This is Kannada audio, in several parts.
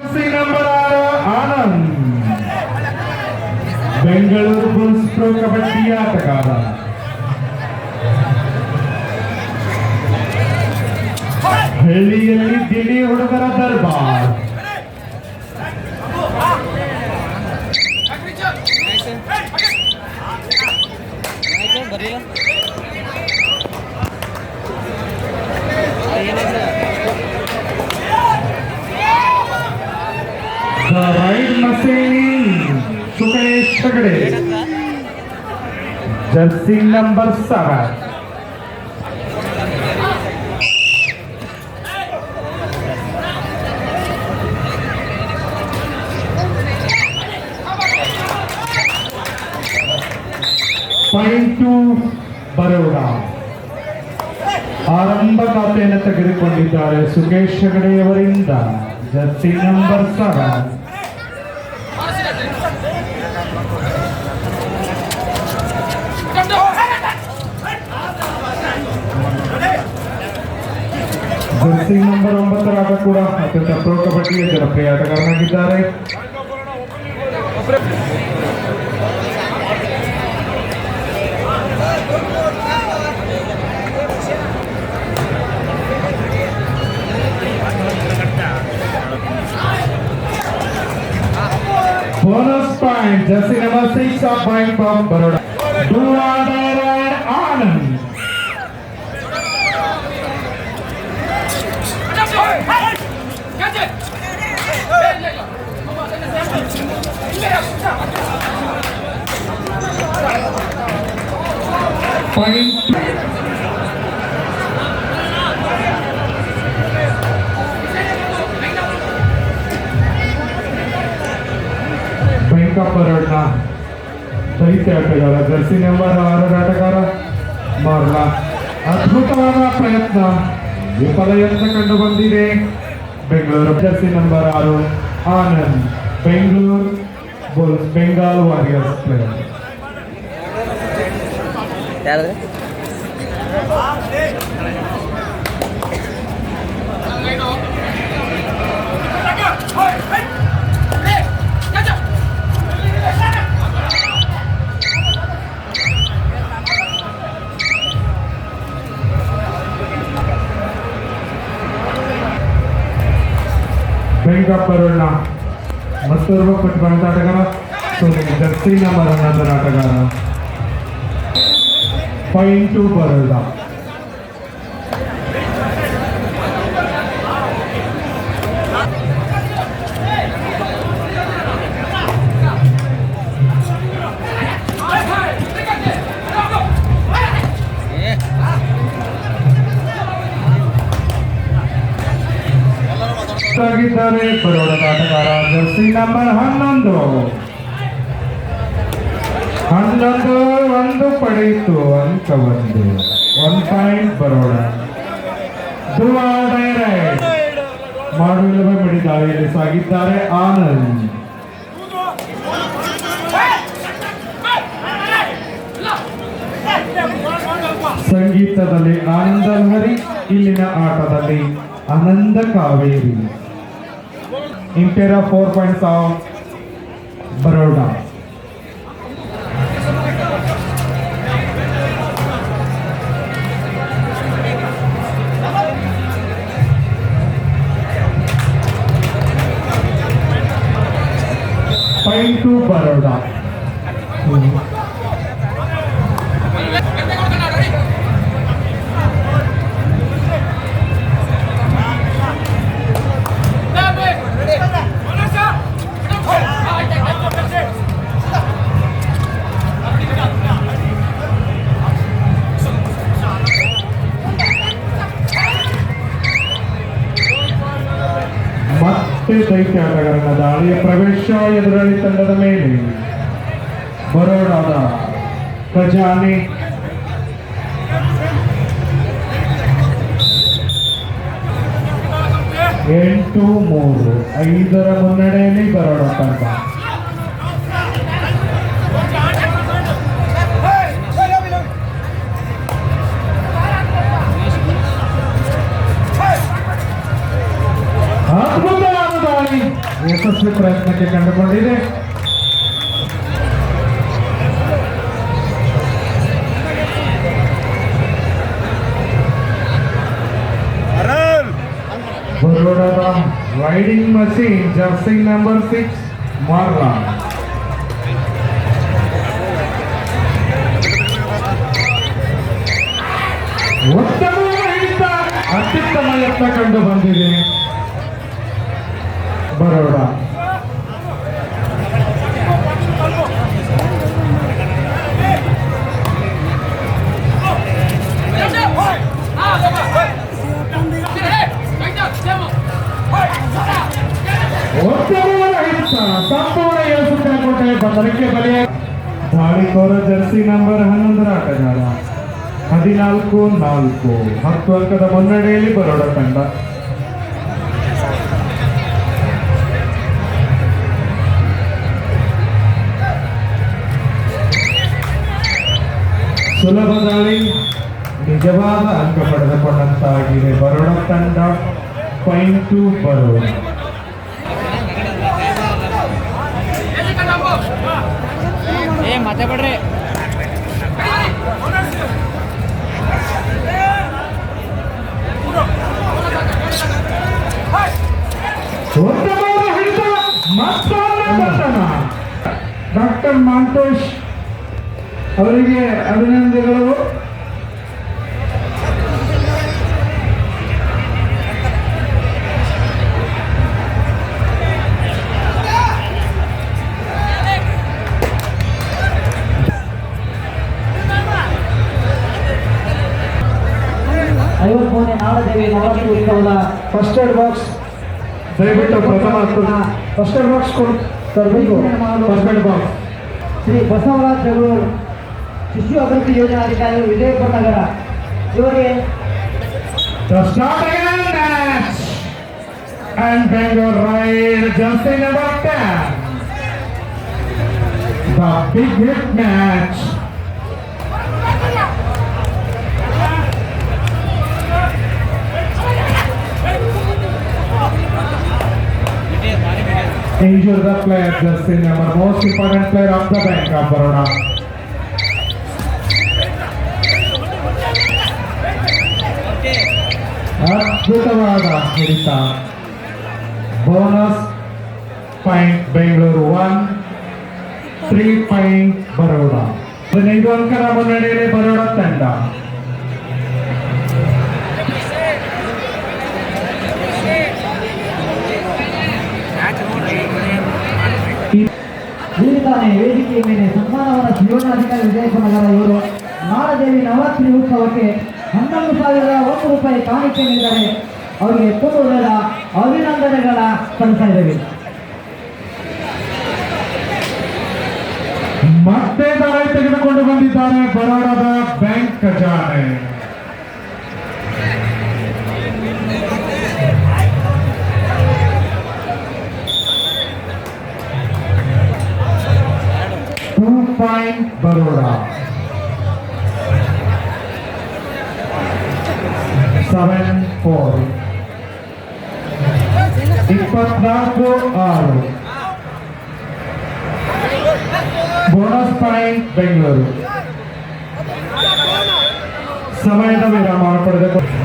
ಜರ್ಸಿ ನಂಬರ್ ಆರು ಆನಂದ್ ಬೆಂಗಳೂರು ಬುಲ್ಸ್ ಪ್ರೊ ಕಬಡ್ಡಿ ಆಟಗಾರ ಹಳ್ಳಿಯಲ್ಲಿ ದಿಲ್ಲಿ ಹುಡುಗರ ದರ್ಬಾರ್ ಬರಲಿಲ್ಲ Sukesh Hegde jersey number seven point two Baroda ಆರಂಭ ಖಾತೆಯನ್ನು ತೆಗೆದುಕೊಂಡಿದ್ದಾರೆ Sukesh ಹೆಗಡೆಯವರಿಂದ jersey number seven Jersey number ಒಂಬತ್ತರಾಗ ಕೂಡ ಅತ್ಯಂತ ಪ್ರೋ ಕಬಡ್ಡಿಯ ಜನಪ್ರಿಯ ಆಟಗಾರನಾಗಿದ್ದಾರೆ bonus point jersey number six off point from Baroda do order and of ಬರೋಡ್ನ ದೈತ್ಯ ಆಟಗಾರ ಜರ್ಸಿ ನಂಬರ್ ಆರರ ಆಟಗಾರ ಮಾರ್ಲ ಅದ್ಭುತವಾದ ಪ್ರಯತ್ನ. ವಿಫಲ ಯತ್ನ ಕಂಡು ಬಂದಿದೆ. ಬೆಂಗಳೂರು ಜರ್ಸಿ ನಂಬರ್ ಆರು. Anand. Bengaluru Bulls Bengal Warriors player ಯಾರು ಬರೋಡ್ನ ಮತ್ತೋರ್ವ ಪಟ್ಬಂತ ಆಟಗಾರ ನಂಬರ್ ಹನ್ನೊಂದರ ಆಟಗಾರ. ಪಾಯಿಂಟು ಆಗಿದ್ದಾರೆ ಬರೋಡ ಆಟಗಾರ ಜರ್ಸಿ ನಂಬರ್ ಹನ್ನೊಂದು. ಹನ್ನೊಂದು ಒಂದು ಪಡೆಯಿತು ಅಂಕ ಒಂದು. One point Baroda. Dhruva direct ಸಾಗಿದ್ದಾರೆ Anand. ಸಂಗೀತದಲ್ಲಿ ಆನಂದ ಹರಿ ಇಲ್ಲಿನ ಆಟದಲ್ಲಿ ಆನಂದ ಕಾವೇರಿ. इंटेरा four point five Baroda point Baroda ಮತ್ತೆ ದೈತ್ಯ ಆಟಗಾರನ ದಾಳಿಯ ಪ್ರವೇಶ ಎದುರಾಳಿ ತಂಡದ ಮೇಲೆ ಬರೋಡಾದ ಖಜಾನೆ. ಎಂಟು ಮೂರು ಐದರ ಮುನ್ನಡೆಯಲ್ಲಿ ಬರೋಡ ತಂಡ. ಪ್ರಯತ್ನಕ್ಕೆ ಕಂಡುಕೊಂಡಿದೆ. ಬರೋಡದ raiding machine jersey number six ಮಾರ್ಲಾ ಉತ್ತಮ ಹಿಡಿತ ಅತ್ಯುತ್ತಮ ಯತ್ನ ಕಂಡು ಬಂದಿದೆ. ಬರೋಡ. ಬಂಧನಕ್ಕೆ ಬಲಿಯ ದಾಳಿಕೋರ ಜರ್ಸಿ ನಂಬರ್ ಹನ್ನೊಂದರ ಆಟಗಾರ ಹದಿನಾಲ್ಕು, ನಾಲ್ಕು. ಹತ್ತು ಅಂಕದ ಮುನ್ನಡೆಯಲ್ಲಿ ಬರೋಡ ತಂಡ. ಸುಲಭ ದಾಳಿ. ನಿಜವಾದ ಅಂಕ ಪಡೆದುಕೊಂಡಂತಾಗಿದೆ ಬರೋಡ ತಂಡ. ಪಾಯಿಂಟ್ ಟು ಬರೋಡ ಏ ಮತ್ತೆ ಬಿಡ್ರಿ. ಉತ್ತಮವಾದ ಹಿಡಿತ ಮತ್ತೊಂದು ಬಂಧನ ಡಾಕ್ಟರ್ ಮಾಂತೋಷ್ ಅವರಿಗೆ ಅಭಿನಂದನೆಗಳು. ಐವತ್ಮೂರನೇ ನಾಡದೇವಿ ನವರಾತ್ರಿ ಉತ್ಸವದ ಫಸ್ಟ್ ಏಡ್ ಬಾಕ್ಸ್ ದಯವಿಟ್ಟು ಪ್ರಥಮ ಫಸ್ಟ್ ಏಡ್ ಬಾಕ್ಸ್ ಕೊಡು ತರಬೇಕು first aid box Shri Basavaraj Jagalur ಶಿಶು ಅಭಿವೃದ್ಧಿ ಯೋಜನಾಧಿಕಾರಿ ವಿಜಯಪುರ ನಗರ ಇವರಿಗೆ The starting match and Bangalore Ride just in about 10. The big hit match. Injure the player just in number most important player of the Bank of Baroda. ಅದ್ಭುತವಾದ ಹಿಡಿತ bonus point Bengaluru one three point Baroda ಹದಿನೈದು ಅಂಕದ ಮುನ್ನಡೆಯಲ್ಲಿ ಬರೋಡ ತಂಡ ನೀಡಿದ್ದಾನೆ ವೇದಿಕೆಯ ಮೇಲೆ ಸನ್ಮಾನವನ ಜೀವನಾಧಿಕಾರಿ ವಿಜಯಪುರ ನಗರ ಇವರು. ನಾಡದೇವಿ ನವರಾತ್ರಿ ಉತ್ಸವಕ್ಕೆ ಹನ್ನೊಂದು ಸಾವಿರದ ಒಂದು ರೂಪಾಯಿ ಕಾಣಿಕೆ ನೀಡಿದ್ದಾರೆ. ಅವರಿಗೆ ಪೂರ್ವದ ಅಭಿನಂದನೆಗಳ ಸಲ್ಲಿಸ್ತಾ ಇದ್ದೇವೆ ಮತ್ತೆ ತೆಗೆದುಕೊಂಡು ಬಂದಿದ್ದಾರೆ ಬರೋಡದ ಬ್ಯಾಂಕ್ ಖಜಾನೆ. two point Baroda seven four ಇಪ್ಪತ್ನಾಲ್ಕು ಆರು ಬೋನಸ್ ಪಾಯಿಂಟ್ ಬೆಂಗಳೂರು ಸಮಯದ ವಿರಾಮ ಪಡೆದುಕೊಂಡು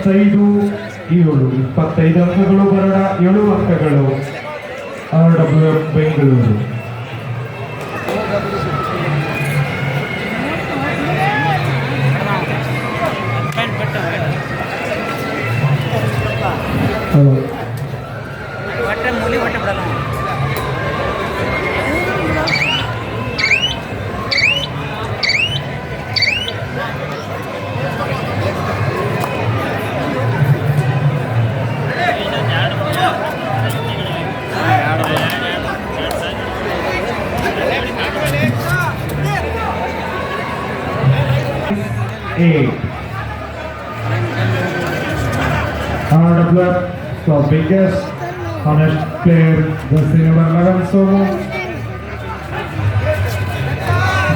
ಇಪ್ಪತ್ತೈದು ಏಳು ಇಪ್ಪತ್ತೈದು ಅಂಕಗಳು ಬರಡ ಏಳು ಅಂಕಗಳು. R W F Bengaluru. Pant biggest honest player, the number 11 Somo.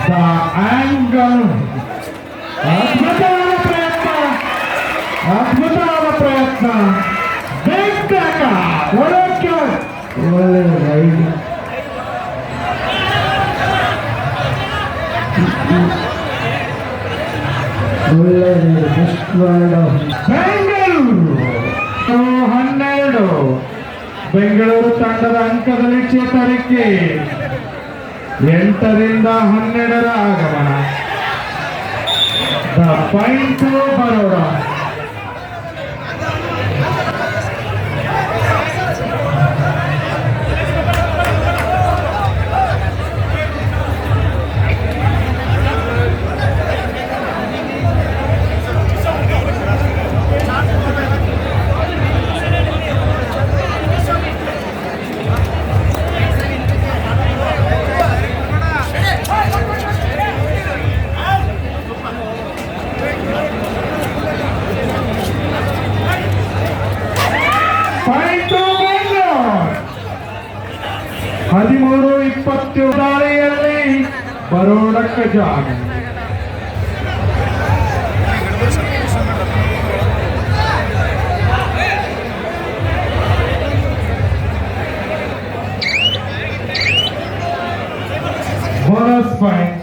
The angle. ಅದ್ಭುತವಾದ ಪ್ರಯತ್ನ ಅದ್ಭುತವಾದ ಪ್ರಯತ್ನ ಬೇಕಾಗ ಒಳಕ್ಕೆ ಒಳ್ಳೆ ರೈಡ್ ಒಳ್ಳೆ ಬೆಸ್ಟ್ ವರ್ಡ್ ಬೆಂಗಳೂರು Bengaluru ತಂಡದ ಅಂಕದಲ್ಲಿ ಚೇತರಿಕೆ. ಎಂಟರಿಂದ ಹನ್ನೆರಡರ ಆಗಮನ. ದ ಪಾಯಿಂಟ್ ಬರೋಡ ಹದಿಮೂರು ಇಪ್ಪತ್ತು ದಾಳಿಯಲ್ಲಿ ಬರೋಡಕ್ಕ ಜಾಗ ಬೋನಸ್ ಪಾಯಿಂಟ್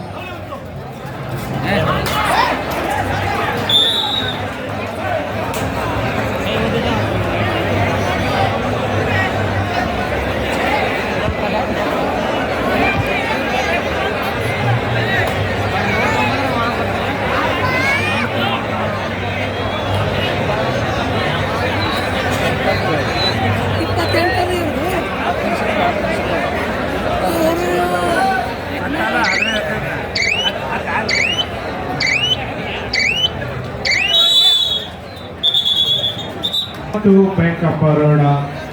ಮತ್ತು ಬ್ಯಾಂಕ್ ಆಫ್ ಬರೋಡ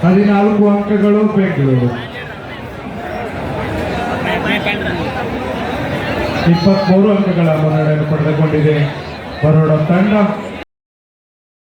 ಹದಿನಾಲ್ಕು ಅಂಕಗಳು ಬೆಂಗಳೂರು. ಇಪ್ಪತ್ಮೂರು ಅಂಕಗಳ ಮುನ್ನಡೆಯನ್ನು ಪಡೆದುಕೊಂಡಿದೆ. ಬರೋಡ ತಂಡ.